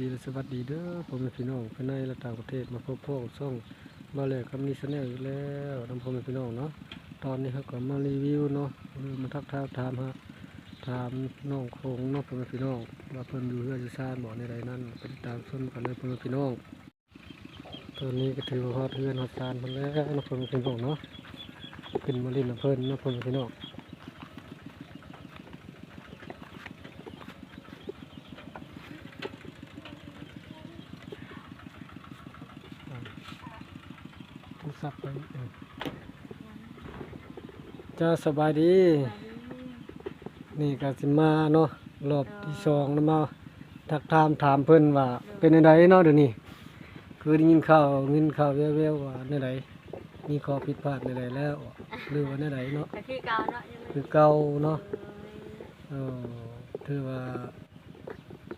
ดีและสวัสดีเด้อพ่อแม่พี่น้องภายในและต่างประเทศมาพบพ่อช่องมาแลคำนี้ชาแนลอีกแล้วน้ำพ่อแม่พี่น้องเนาะตอนนี้ครับก็มารีวิวเนาะหรือมาทักทายถามฮะถามน้องโคงเนาะพ่อแม่พี่น้องว่าเพิ่นอยู่เฮืออยู่ซ่านบ่อในใดนั้นไปติดตามชมกันเลยพ่อแม่พี่น้องตอนนี้ก็ถือว่าฮอดเฮือนฮอดซานเพิ่นแล้วเนาะพ่อแม่พี่น้องเนาะขึ้นมาเล่นน้ำเพิ่นเนาะพ่อแม่พี่น้อง โทรศัพท์ไปเออ จะสบายดี นี่ก็สิมาเนาะรอบที่สองแล้วมาทักถามถามเพิ่นว่า เป็นไดเนาะเดี๋ยวนี้คือได้ยินข่าวเงินข่าวแว่วๆว่าในใดมีข้อผิดพลาดในใดแล้ว หรือว่าในใดเนาะก็คือเก่าเนาะยังคือเก่าเนาะเออถือว่า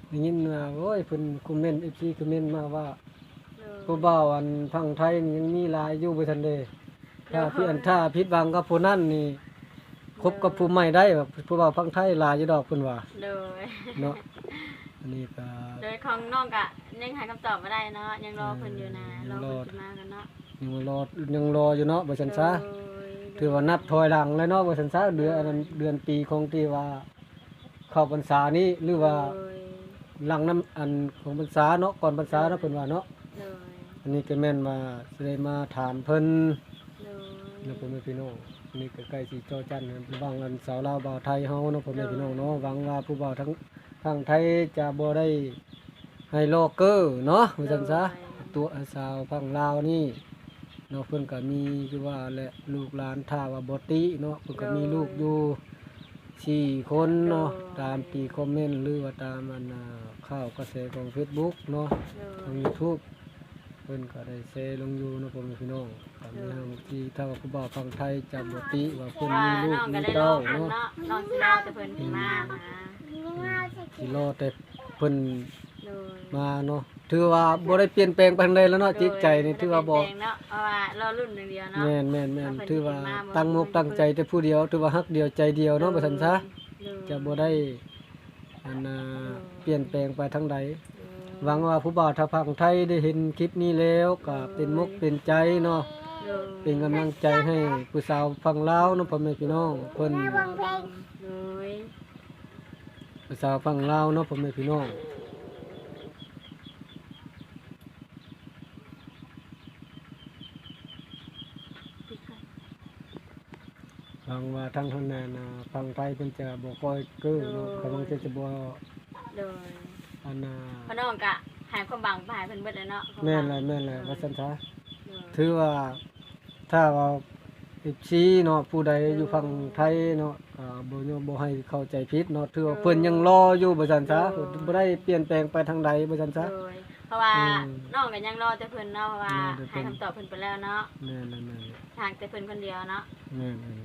ได้ยินว่าโอ้ยเพิ่นคอมเมนต์ FC คอมเมนต์มาว่าผู้บ่าวอันพังไทยนี่ยังมีหลายอยู่บ่ทันเด ถ้าพี่อันถ้าผิดหวังกับผู้นั้นนี่คบกับผู้ใหม่ได้แบบผู้บ่าวพังไทยหลายอยู่ดอกเพิ่นว่าโดย เนาะอันนี้ก็ โดยของน้องกะยังหาคำตอบไม่ได้เนาะยังรอเพิ่นอยู่นะรอเพิ่นสิมากันเนาะยังรอยังรออยู่เนาะบ่ซั่นซะโดยถือว่านับถอยหลังเลยเนาะบ่ซั่นซะเดือนอันนั้นเดือนปีของที่ว่า เข้าพรรษานี้หรือว่าโดยหลังน้ำอันของพรรษาเนาะก่อนพรรษาเนาะเพิ่นว่าเนาะโดย อันนี้ก็แม่นมาสิได้มาถามเพิ่นโดยเนาะพ่อแม่พี่น้องนี่ก็ใกล้สิจอจันทร์นะบางอันสาวลาวบ่าวไทยเฮาเนาะพ่อแม่พี่น้องเนาะหวังว่าผู้บ่าวทั้งทางไทยจะบ่ได้ให้โลกเกอร์เนาะว่าซั่นซะตัวสาวฝั่งลาวนี่เนาะเพิ่นก็มีคือว่าแหละลูกหลานถ้าว่าบ่ติเนาะเพิ่นก็มีลูกอยู่สี่คนเนาะตามตีคอมเมนต์หรือว่าตามอันน่ะข่าวกระแสของ Facebook เนาะโดทางย YouTube เพิ่นก็ได้แชร์ลงอยู่เนาะพ่อแม่พี่น้องตามทางที่ถ้าว่าผู้บ่าวฟังไทยจำบ่ติว่าเพิ่นว่ามีลูกน้องมีก็ได้รอเต้ากันเนาะเนาะน้องสิรอแต่เพิ่นสิมานะสิรอแต่เพิ่นโดยมาเนาะถือว่าบ่ได้เปลี่ยนแปลงไปทางใดแล้วเนาะจิตใจนี่ถือว่าบ่เปลี่ยนแปลงเนาะเพราะว่ารอรุ่นอย่างเดียวเนาะแม่นแม่นแม่นว่าเพิ่นถือว่าสิมาบ่ตั้งมกตั้งใจแต่ผู้เดียวถือว่าฮักเดียวใจเดียวเนาะว่าซั่นซะโดย จะบ่ได้อันน่ะเปลี่ยนแปลงไปทางใดโดย หวังว่าผู้บ่าวทางฝั่งไทยได้เห็นคลิปนี้แล้วก็เป็นมกเป็นใจเนาะโดยเป็นกำลังใจให้ผู้สาวฝั่งลาวเนาะพ่อแม่พี่น้องเพิ่นโดยผู้สาวฝั่งลาวเนาะพ่อแม่พี่น้องหวังว่าทางทางนั้นน่ะฝั่งไทยเพิ่นจะบ่ค่อยเก้อเนาะกำลังจะจะบ่โดย อันน่ะพอน้องกะหายความบังไปหายเพิ่นเบิดเลยเนาะแม่นแหละแม่นแหละว่าซั่นซะโดยถือว่าถ้าว่าอีซีเนาะผู้ใดอยู่ฝั่งไทยเนาะอ่าบ่ยอมบ่ให้เข้าใจผิดเนาะถือว่าเพิ่นยังรออยู่บ่ซั่นซะเพิ่นบ่ได้เปลี่ยนแปลงไปทางใดบ่ซั่นซะ โดยเพราะว่าอืมน้องก็ยังรอแต่เพิ่นเนาะเพราะว่าเออแต่เพิ่หานยคำตอบเพิ่นไปแล้วเนาะแม่นแม่นทางแต่เพิ่นคนเดียวเนาะแม่นแม่น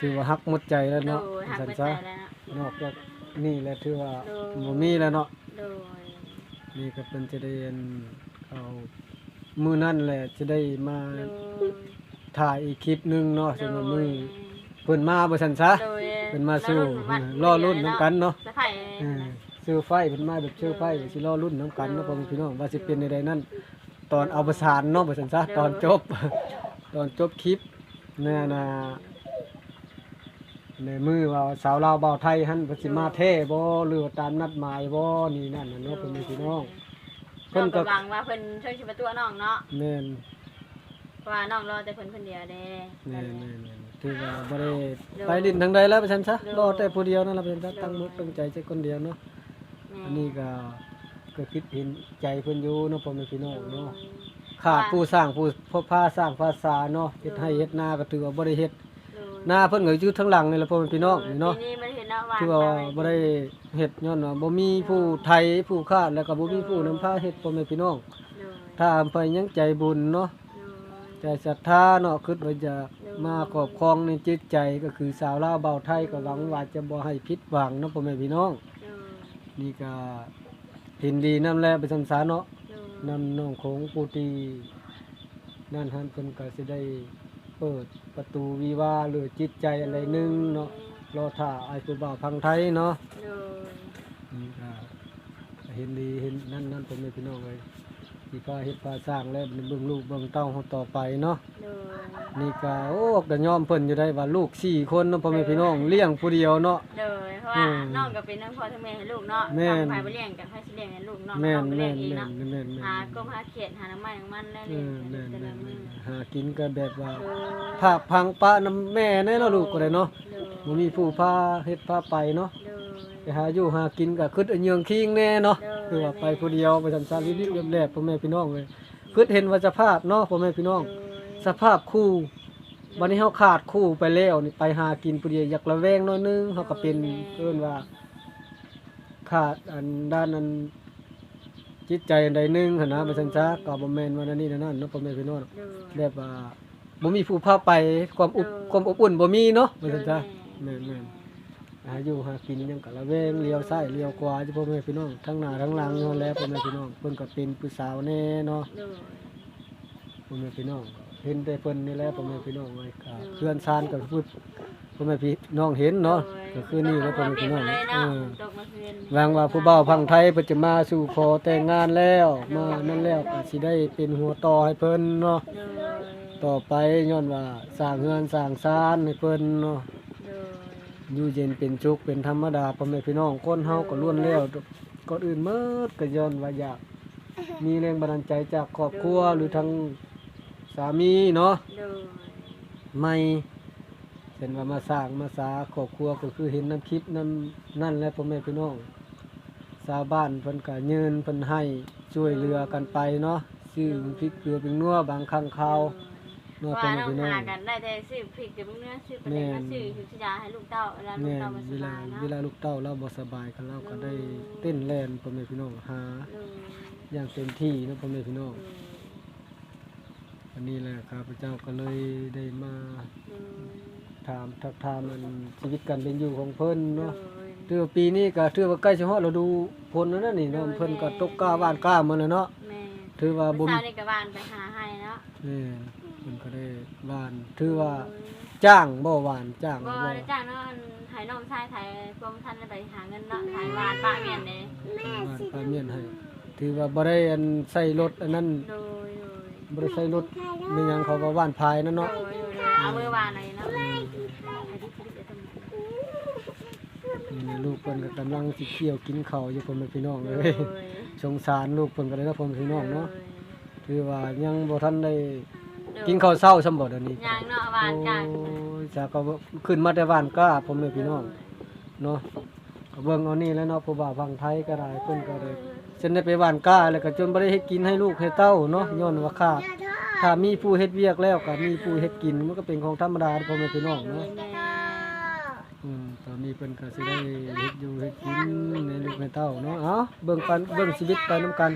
ถือว่าฮักหมดใจแล้วโดเนาะยหักซั่นเบิดซะใจแล้วเนาะ นอกจากนี่แหละถือว่าโดย บ่มีแล้วเนาะ โดยนี่ก็เพิ่นจะได้อันเอามื้อนั้นแหละจะได้มาโดยถ่ายอีกคลิปหนึงเนาะสำหรับมื้อเพิ่นมาบ่ซั่นซะโดยเพิ่นมาสู้รอรุ่นนำกันเนาะสะไพร่เออซื้อไฟเพิ่นมาแบบซื้อไฟสิรอรุ่นน้ำกันเนาะพ่อแม่พี่น้องว่าสิเป็นใดๆนั่นตอนเอาประสานเนาะบ่ซั่นซะตอนจบ ตอนจบคลิปเนี่ยนะ ในมือว่าสาวลาวบ่าวไทยหั่นเพิ่นสิมาแท้บ่หรือว่าตามนัดหมายบ่นี่นั่นน่ะเนาะพ่อแม่พี่น้องเพิ่เพิ่นนก็ก็หวังว่าเพิ่นช่วยชีวิตตัวน้องเนาะแม่นเพราะว่าน้องรอแต่เพิ่นคนเดียวเด้แม่นแม่นแม่นถือว่าบ่ได้ไปดินทางใดแล้วว่าซั่นซะรอแต่ผู้เดียวนั่นล่ะเพิ่นซะตั้งมุกตั้งใจใจคนเดียวเนาะอันนี้ก็ก็คิดเห็นใจเพิ่นอยู่เนาะพ่อแม่พี่น้องเนาะ ขาดผู้สร้างผู้พ่อพาสร้างภาษาเนาะเฮ็ดให้เฮ็ดนาก็ถือว่าบ่ได้เฮ็ด นาเพิ่นก็อยู่ทางหลังนี่แหละพ่อแม่พี่น้องนี่เนาะปีนี้มันเห็นเนาะว่าถือว่าบ่ได้เฮ็ดย้อนว่าบ่มีผู้ไทยผู้คาดแล้วก็บ่มีผู้นำพาเฮ็ดพ่อแม่พี่น้องถ้าอำไปยังใจบุญเนาะใจศรัทธาเนาะคิดว่าจะมาครอบครองในจิตใจก็คือสาวลาวเบาวไทยก็หวังว่าจะบ่ให้ผิดหวังเนาะพ่อแม่พี่น้องนี่ก็เห็นดีนำแลไปสันสาเนาะนำน้องของปูตีนั่นฮันเพิ่นก็สิได้ เปิดประตูวิวาห์หรือจิตใจอะไรหนึงเนาะรอท่าไอ้ผู้บ่าวพังไทยเนาะนี่ก็เห็นดีเห็นนั่นนั่นพ่อแม่พี่น้องเลยที่พาเฮ็ดพาสร้างแล้วเบิ่งลูกเบิ่งเต้าเฮาต่อไปเนาะโดยนี่ก็โอ้ก็ยอมเพิ่นอยู่ได้ว่าลูกสี่คนเนาะพ่อแม่พี่น้องเลี้ยงผู้เดียวเนาะโดยเพ ราะว่าอืมน้องก็เป็นทั้งพ่อทั้งแม่ให้ลูกเนาะแม่น ทำไปบ่เลี้ยงกับให้สิเลี้ยงให้ลูกเนาะแม่น้นองไปเลี้แม่ยงนเองแม่นเนาะแม่นแม่นหากบหาเขียดหาน้ำมันของมันแล้วเอนี่อแม่นแต่แม่ละนมื้แม่อนหากินก็แบบว่าโดยภาคพังปะน้ำแม่แน่เนาะลูกก็ได้เนาะโดยบ่มีผู้พาเฮ็ดพาไปเนาะโดย ไปหาอยู่หากินก็คิดเอาเยืองคิงแน่เนาะเออ คือว่าไปผู้เดียวไปทำซาลิลิแลบๆพ่อแม่พี่น้องเลยคิดเห็นว่าสภาพเนาะพ่อแม่พี่น้อง โดย สภาพคู่ วันนี้เฮาขาดคู่ไปแล้วนี่ไปหากินผู้เดียวอยากระแวงหน้อยนึงเฮาก็เป็นเอิ้นว่า ขาดอันด้านนั้นจิตใจอันใดหนึงหั่นนะไปซั่นซะก็บ่แม่นว่านั่นนี่นั่นนั่นเนาะพ่อแม่พี่น้องโดยแบบว่าบ่มีผู้พาไปความอบความอบอุ่นบ่มีเนาะไปซั่นซะแม่นๆ หาอยู่หากินหยังก็ระแวงเลี้ยวซ้ายเลี้ยวขวาอยู่พ่อแม่พี่น้องทั้งหน้าทั้งหลังนั่นแหละพ่อแม่พี่น้องเพิ่นก็เป็นผู้สาวแน่เนาะโดยพ่อแม่พี่น้อง เห็นแต่เพิ่นนี่แหละพ่อแม่พี่น้องไว้ก็เพื่อนซานก็พูดพ่อแม่พี่น้องเห็นเนาะก็คือนี่แหละพ่อแม่พี่น้องเลยเอเนาะอตกมาคืนวางว่าผู้บ่าวพังไทยเพิ่นจะมาสู่ขอแต่งงานแล้วมานั่นแล้วก็สิได้เป็นหัวต่อให้เพิ่นเนาะโดยต่อไปย้อนว่าสร้างเฮือนสร้างศาลให้เพิ่นเนาะ โดยอยู่เย็นเป็นสุขเป็นธรรมดาพ่อแม่พี่น้องคนเฮาก็ล้วนแล้วก่อนอื่นเมิดก็ย้อนว่าอยากมีแรงบันดาลใจจากครอบครัวหรือทาง สามีเนาะโดยไม่เห็นว่ามาสร้างมาสาครอบครัวก็คือเห็นน้ำคลิปน้ำนั่นแหละพ่อแม่พี่น้องชาวบ้านเพิ่นก็ยืนเพิ่นให้ช่วยเหลือกันไปเนาะซื้อพริกเกลือเป็นนัวบางครั้งคราวเนาะว่าพ่อแม่น้องพี่น้อง หากันได้แต่ซื้อพริกกับเนื้อซื้อประเด็นมาซื้ออยู่ที่ยาให้ลูกเต้าเวลาลูกแม่นเต้ามาสเวลาบายเนาะเวลาลูกเต้าเราบ่สบายก็เราก็ได้เต้นแล่นพ่อแม่พี่น้องหาโดยอย่างเต็มที่เนาะพ่อแม่พี่น้อง โดย อันนี้แหละข้าพเจ้าก็เลยได้มาโดยถามทักทามมันชีวิตการเป็นอยู่ของเพิ่นโดเนาะย ถือว่าปีนี้ก็ถือว่าใกล้สิฮอดฤดูฝนแล้วนะนี่เนาะเพิ่นก็ตกกล้าบ้านกล้ามาแล้วเนาะแม่ถือว่าบ่เมื่อมีเช้านี่ก็บ้านไปหาให้เนาะนี่เพิ่นก็ได้บ้านถือว่าจ้างบ่หวานจ้างบ่บ่ได้จ้างเนาะอันไทยน้องชายไทยกรมท่านได้ไปหาเงินเนาะไทยบ้านป้าเมียนเด้บ้านป้าเมียนให้ถือว่าบ่ได้อันใส่รถอันนั้น โดยโดย บ่ได้ใส่รถมีหยังเขาว่าว่านพายนั่นโดเนาะยโดยเอามือวางหน่อยเนาะนี่ลูกเพิ่นก็กำลังสิเคี่ยวกินข้าวอยู่พ่อแม่พี่น้องเลย สงสารลูกเพิ่นก็เลยเนาะพ่อแม่พี่น้องเนาะถือว่ายังบ่ทันได้กินข้าวเช้าซำบ่เดี๋ยวนี้ยางเนาะบ้านกลางโอ้ยจากก็ขึ้นมาแต่บ้านก้าพ่อแม่พี่น้องเนาะก็เบิ่งเอานี่แหล้วเนาะผู้บ่าวฟังไทยก็ได้เพิ่นก็ได้ ฉันได้ไปบ้านก้าแล้วก็จนบ่ได้เฮ็ดกินให้ลูกให้เต้าเนาะย้อนว่าขาดถ้ามีผู้เฮ็ดเวียกแล้วก็มีผู้เฮ็ดกินมันก็เป็นของธรรมดาพ่อแม่พี่น้องเนาะอืมตอนนี้เพิ่นก็สิได้เฮ็ดอยู่เฮ็ดกินในลูกในเต้าเนาะเอ้าเบิ่งปันเบิ่งชีวิตไปนํกัน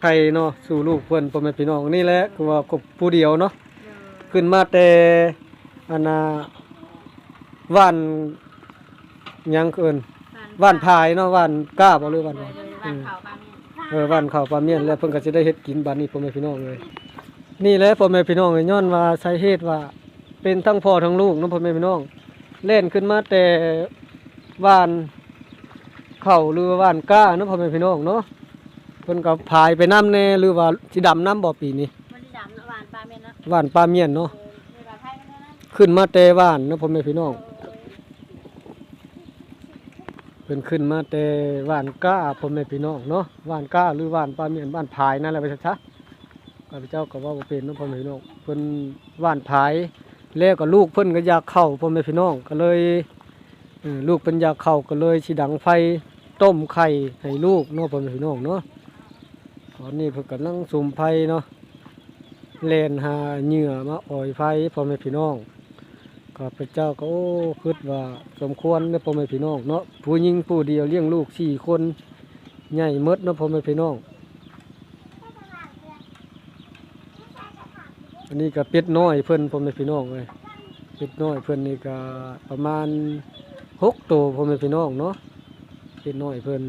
ใครเนาะสู่ลูกเพิ่นพ่อแม่พี่น้องนี่แหละคือว่าครบผู้เดียวเนาะขึ้นมาแต่อันน่ะว่านหยังเอิ้นว่านพายเนาะว่านก้าบ่หรือว่าน บ้าอืนมเขาบ้านเออว่านข้าวปลาเมี่ยนแล้วเพิ่นก็สิได้เฮ็ดกินบัดนี้พ่อแม่พี่น้องเลยนี่แหละพ่อแม่พี่น้องเอ้ยย้อนว่าสาเหตุว่า เป็นทั้งพ่อทั้งลูกเนาะพ่อแม่พี่น้องเล่นขึ้นมาแต่ว่านเข่าหรือว่าว่านก้าเนาะพ่อแม่พี่น้องเนาะเพิ่นก็พายไปน้ำแน่หรือว่าสิดำน้ำบ่ปีนี้มันที่ดำเนาะบ้านป้าเมียนเนาะว่านปลาเมียนเนาะเออในบ้านไทยกันเนาะขึ้นมาแต่ว่านเนาะพ่อแม่พี่น้อง เพิ่นขึ้นมาแต่ว่านก้าพ่อแม่พี่น้องเนาะว่านก้าหรือว่านปลาเมียนว่านพายนั่นแหละไปซะข้าพเจ้าก็ว่าเป็นเนาะพ่อแม่พี่น้องเพิ่นว่านพายแล้วก็ลูกเพิ่นก็อยากเข้าพ่อแม่พี่น้องก็เลยลูกเป็นยาเข้าก็เลยสิดังไฟต้มไข่ให้ลูกเนาะพ่อแม่พี่น้องเนาะตอนนี้เพิ่นกำลังสุ่มไฟเนาะแล่นหาเหยื่อมาอ่อยไฟพ่อแม่พี่น้อง ข้าพเจ้าก็โอ้คิดว่าสมควรเนาะพ่อแม่พี่น้องเนาะผู้หญิงผู้เดียวเลี้ยงลูกสี่คนใหญ่หมดเนาะพ่อแม่พี่น้องอันนี้ก็เป็ดน้อยเพิ่อนพ่อแม่พี่น้องเลยเป็ดน้อยเพิ่อนนี่ก็ประมาณหกตัวพ่อแม่พี่น้องเนาะเป็นน้อยเพิ่อน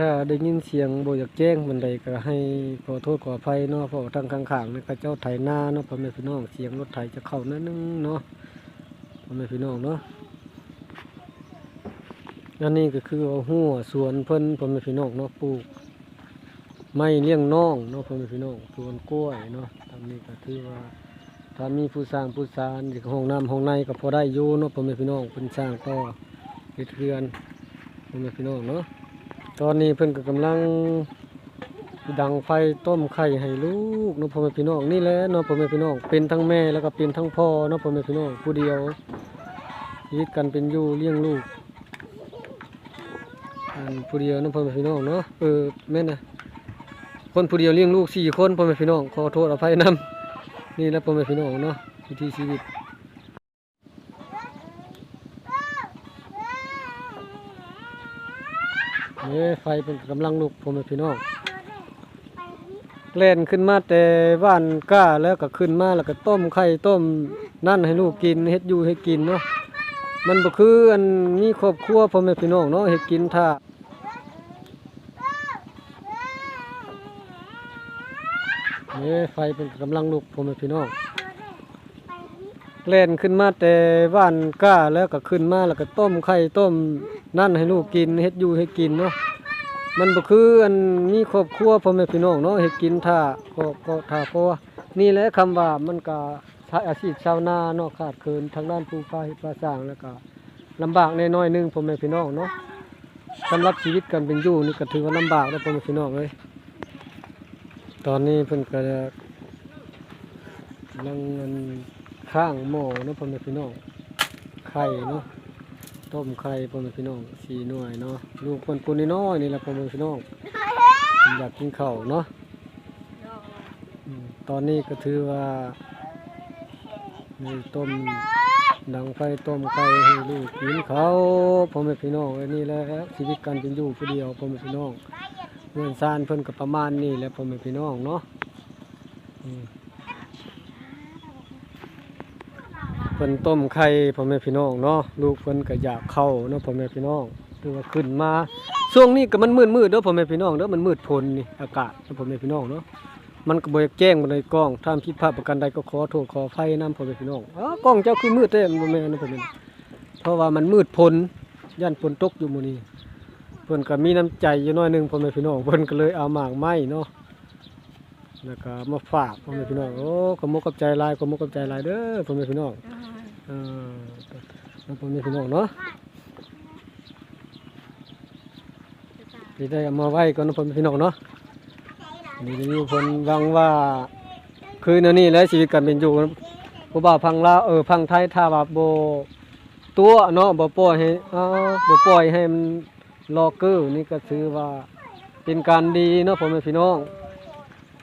ถ้าได้ยินเสียงโบอยากแจ้งมันใดก็ให้ขอโทษขออภัยเนาะเพราะทางข้างๆนี่ก็เจ้าไถนาเนาะพ่อแม่พี่น้องเสียงรถไถจะเข้านั่นนึงเนาะพ่อแม่พี่น้องเนาะอันนี้ก็คือว่าหัวสวนเพิ่นพ่อแม่พี่น้องเนาะปลูกไม้เลี้ยงน้องเนาะพ่อแม่พี่น้องสวนกล้วยเนาะทำนี้ก็ถือว่าถ้ามีผู้สร้างผู้สร้างอีกห้องน้ำห้องในก็พอได้อยู่เนาะพ่อแม่พี่น้องเพิ่นสร้างต่อเฮ็ดเรือนพ่อแม่พี่น้องเนาะ ตอนนี้เพิ่อนก็กำลังดังไฟต้มไข่ให้ลูกเนาะพ่อแม่พี่น้องนี่แหละเนาะพ่อแม่พี่น้องเป็นทั้งแม่แล้วก็เป็นทั้งพ่อเนาะพ่อแม่พี่น้องผู้เดียวชีวิตกันเป็นอยู่เลี้ยงลูกอันผู้เดียวเนาะพ่อแม่พี่น้องเนาะเออแม่นะคนผู้เดียวเลี้ยงลูกสี่คนพ่อแม่พี่น้องขอโทษอภัยนํนี่แหละพ่อแม่พี่น้องเนาะวิถีชีวิตนี่ไฟเป็นกำลังลุกพ่อแม่พี่น้องเล่นขึ้นมาแต่บ้านก้าแล้วก็ขึ้นมาแล้วก็ต้มไข่ต้มนั่นให้ลูกกินเฮ็ดอยู่ให้กินเนาะมันบ่คืออันมีครอบครัวพ่อแม่พี่น้องเนาะเฮ็ดกินท่าเนี่ไฟเป็นกำลังลุกพ่อแม่พี่น้องเล่นขึ้นมาแต่บ้านก้าแล้วก็ขึ้นมาแล้วก็ต้มไข่ต้มนั่นให้ลูกกินเฮ็ดอยู่ให้กินเนาะ มันบ่คืออันมีครอบครัวพ่อแม่พี่น้องเนาะเฮ็ดกินท่าก็ก็ท่าเพนี่แหละคำว่ามันก็อาชีพชาวนาเนาะขาดเคินทางด้านผู้ฟ้าเฮ็ดฟ้าสร้างแล้วก็ลำบากแน่น้อยนึงพ่อแม่พี่น้องเนาะสำหรับชีวิตกันเป็นอยู่นี่ก็ถือว่าลำบากแล้วพ่อแม่พี่น้องเอ้ยตอนนี้เพิ่นก็กำลังอันข้างหม้อเนาะพ่อแม่พี่น้องไข่เนาะ ต้มไข่พ่อแม่พี่น้องสี่หน่วยเนาะลูกคนปูนน้อยนี่แหละพ่อแม่พี่น้องอยากกินข้าวเนาะตอนนี้ก็ถือว่าต้มดังไฟต้มไข่ให้ลูกกินข้าวพ่อแม่พี่น้องอันนี้แหละชีวิตการเป็นอยู่ผู้เดียวพ่อแม่พี่น้องเงินซานเพิ่นก็ประมาณนี้แหละพ่อแม่พี่น้องเนาะอืม เพิ่นต้มไข่พ่อแม่พี่น้องเนาะลูกเพิ่นก็อยากเข้าเนาะพ่อแม่พี่น้องคือว่าขึ้นมาช่วงนี้ก็มันมืดๆเด้อพ่อแม่พี่น้องเด้อมันมืดพลนี่อากาศเด้อพ่อแม่พี่น้องเนาะมันก็บ่อยากแจ้งบ่ในกล้องถ้าผิดพลาดประการใดก็ขอโทษขออภัยนํพ่อแม่พี่น้องอ๋อกล้องเจ้าคือมืดแท้บ่แม่นนะพ่อแม่เพราะว่ามันมืดพลย่านฝนตกอยู่มื้อนี้เพิ่นก็มีน้ำใจอยู่น้อยนึงพ่อแม่พี่น้องเพิ่นก็เลยเอาหมากไม้เนาะ แล้วก็มาฝากพ่อแม่พี่น้องโอ้ขอบมุกขอบใจหลายขอบมุกขอบใจหลายเด้อพ่อแม่พี่น้องเออแล้วผมมีพี่น้องเนาะที่ได้เอามาไว้ก่อนนะผมมีพี่น้องเนาะนี่นี่เพิ่นหวังว่าคืนนี้แหละชีวิตการเป็นอยู่ผู้บ่าวพังลาวเออพังไทยถ้าว่าบ่ตัวเนาะบ่ปล่อยให้อ่าบ่ปล่อยให้มันรอเกอร์นี่ก็ถือว่าเป็นการดีเนาะผมเป็นพี่น้อง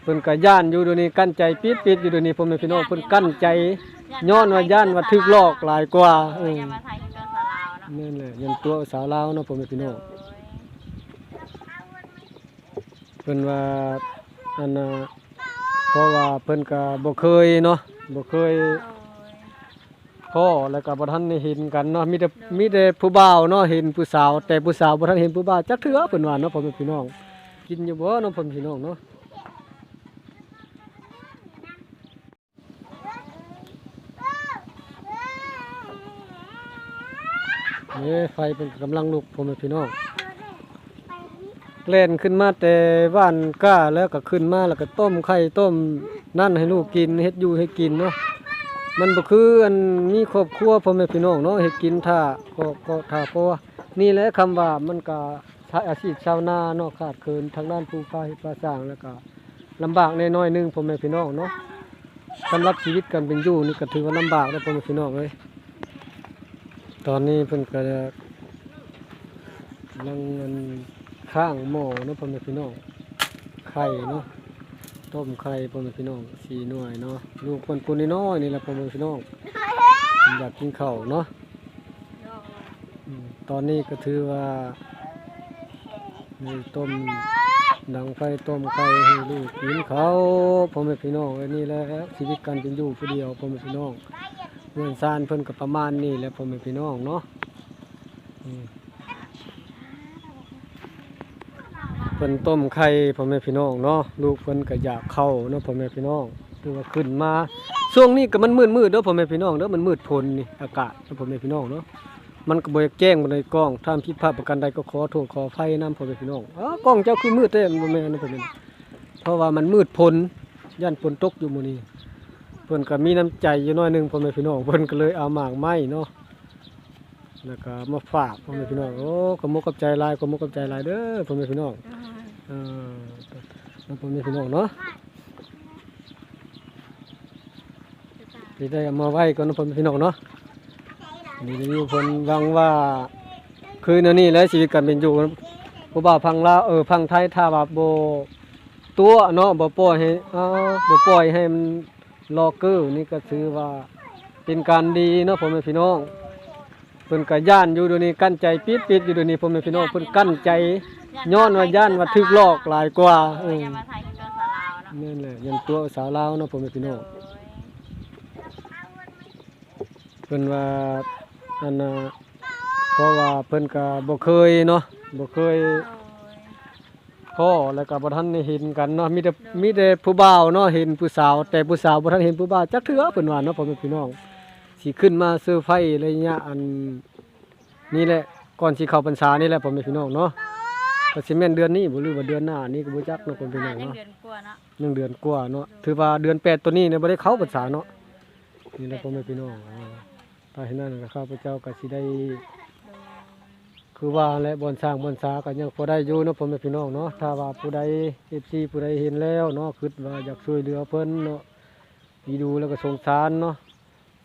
เพิ่นก็ย่านอยู่เดี๋ยวนี้กั้นใจปิดๆอยู่เดี๋ยวนี้ผมเป็นพี่น้องเพิ่นกั้นใจย้อนว่าย่านว่าทึกลอกหลายกว่าเอเออออย่ามาไทยคือเกินสลาวเนาะนั่นแหละยันตัวสาวลาวเนาะผมเป็นพี่น้องเพิ่นว่าอันน่ะเพราะว่าเพิ่นก็บ่เคยเนาะบ่เคยพ่อแล้วก็บ่ทันได้เห็นกันเนาะมีแต่มีแต่ผู้บ่าวเนาะเห็นผู้สาว แต่ผู้สาวบ่ทันเห็นผู้บ่าวจักเทื่อเพิ่นว่าเนาะผมเป็นพี่น้องกินอยู่บ่เนาะผมพี่น้องเนาะ นี่ไฟเป็นกำลังลุกผมพี่น้องเล่นขึ้นมาแต่บ้านก้าแล้วก็ขึ้นมาแล้วก็ต้มไข่ต้มนั่นให้ลูกกินเฮ็ดอยู่ให้กินเนาะมันบ่คืออันมีครอบครัวพ่อแม่พี่น้องเนาะเฮ็ดกินท่าก็ก็ท่าเพราะว่านี่แหละคำว่ามันก็อาชีพชาวนาเนาะขาดเคินทางด้านผู้ฟ้าเฮ็ดฟ้าสร้างแล้วก็ลำบากแน่น้อยหนึงพ่อแม่พี่น้องเนาะสำหรับชีวิตการเป็นอยู่นี่ก็ถือว่าลำบากแล้วพ่อแม่พี่น้องเอ้ย ตอนนี้เพิ่นก็กำลังอันข้างหม้อเนาะพ่อแม่พี่น้องไข่เนาะต้มไข่พ่อแม่พี่น้องสี่หน่วยเนาะลูกคนปูนน้อยนี่แหละพ่อแม่พี่น้องอยากกินข้าวเนาะตอนนี้ก็ถือว่ามีต้มดังไฟต้มไข่ให้ลูกกินข้าวพ่อแม่พี่น้องอันนี้แหละชีวิตการเป็นอยู่ผู้เดียวพ่อแม่พี่น้อง เงินซานเพิ่นก็ประมาณนี้แหละพ่อแม่พี่น้องเนาะเพิ่นต้มไข่พม่พี่น้องเนาะลูกเพิ่นก็อยากเข้าเนาะพม่พี่น้องคือว่าขึ้นมาช่วงนี้ก็มันมืดๆเด้อพ่อแม่พี่น้องเด้อมันมืดพลนี่อากาศเนาะพ่อแม่พี่น้องเนาะมันก็บ่อยากแจ้งบ่ในกล้องถ้าผิดพลาดประการใดก็ขอโทษขออภัยนำพม่พี่น้องอ๋อกล้องเจ้าคือมืดแท้บ่แม่นนะพ่อแม่เพราะว่ามันมืดพ้นย่านฝนตกอยู่มื้อนี้ เพิ่นก็มีน้ำใจอยู่น้อยหนึงพ่อแม่พี่น้องเพิ่นก็เลยเอาหมากไม้เนาะแล้วก็มาฝากพ่อแม่พี่น้องโอ้ขมุกขอบใจลายขมุกขอบใจลายเด้อพ่อแม่พี่น้องเออแล้วพ่อแม่พี่น้องเนาะที่ได้เอามาไว้ก่อนะพ่อแม่พี่น้องเนาะนี่นี่เพิ่นหวังว่าคือแนนี้แหละชีวิตการเป็นอยู่ผู้บ่าวพังลาวเออพังไทยถ้าว่าบ่ตัวเนาะบ่ปล่อยให้เอ่อบ่ปล่อยให้มัน รอเกอร์นี่ก็ถือว่าเป็นการดีเนาะพ่อแม่พี่น้องเพิ่นก็ย่านอยู่เดี๋ยวนี้กั้นใจปิดๆอยู่เดี๋ยวนี้พ่อแม่พี่น้องเพิ่นกั้นใจย้อนว่าย่านว่าถึกหลอกหลายกว่าเอเออออย่ามาไทยคือตัวสลาวเนาะนั่นแหละยันตัวสาวลาวเนาะพ่อแม่พี่น้องเพิ่นว่าอันน่ะเพราะว่าเพิ่นก็บ่เคยเนาะบ่เคย พ้อแล้วก็บ่ทันได้เห็นกันเนาะมีแต่มีแต่ผู้บ่าวเนาะเห็นผู้สาว แต่ผู้สาวบ่ทันเห็นผู้บ่าวจักเทื่อเพิ่นว่าเนาะพ่อแม่พี่น้องสิขึ้นมาเซอร์ไพรส์อะไรเงี้ยอันนี่แหละก่อนสิเข้าพรรษานี่แหละพ่อแม่พี่น้องเนาะก็สิแม่นเดือนนี้บ่หรือว่าเดือนหน้านี่ก็บ่จักเนาะพ่อแม่พี่น้องยังเนาะเดือนกว่าเนาะหนึ่งเดือนกว่าเนาะถือว่าเดือนแปดตัวนี้เนี่ยบ่ได้เข้าพรรษาเนาะนี่แหละพ่อแม่พี่น้องอ่าถ้าเห็นนั่นก็ข้าพเจ้าก็สิได้ คือว่าและบอนสร้างบอนสาก็ยังพอได้อยู่เนาะพมพี่น้องเนาะถ้าว่าผู้ใด FC ผู้ใดเห็นแล้วเนาะคิดว่าอยากช่วยเหลือเพิ่นเนาะมีดูแล้วก็สงสารเนาะ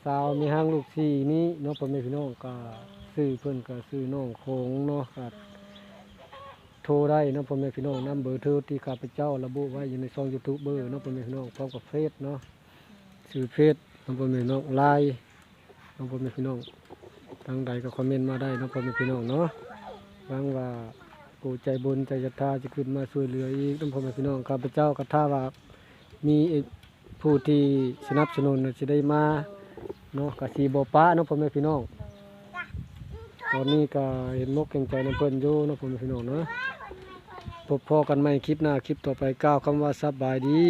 สาวมีห้างลูกสี่นี้เนาะพมพี่น้องก็ซื้อเพิ่นก็ซื้อน้องโขงเนาะก็โทรได้เนาะพ่อแม่พี่น้องนํเบอร์โทรที่ข้าพเจ้าระบุไว้อยู่ในช่อง YouTube เบอร์เนาะพ่อแม่พี่น้องพร้อมกับเฟซเนาะชื่อเฟซน้องพ่อแม่พี่น้องไลน์น้องพ่อแม่พี่น้องทางใดก็คอมเมนต์มาได้นะพ่อแม่พี่น้องเนาะ หวังว่าผู้ใจบุญใจศรัทธาจะขึ้นมาช่วยเหลืออีกน้องพ่อแม่พี่น้องข้าพเจ้าก็ถ้าว่ามีผู้ที่สนับสนุนจะได้มาเนาะกสีบป้าเนาะพ่อแม่พี่น้องตอนนี้ก็เห็นมกเก่งใจน้ำเพิ่นอยู่เนาะพ่อแม่พี่น้องเนาะพบพอกันใหม่คลิปหน้าคลิปต่อไปก้าวคำว่าสบายดี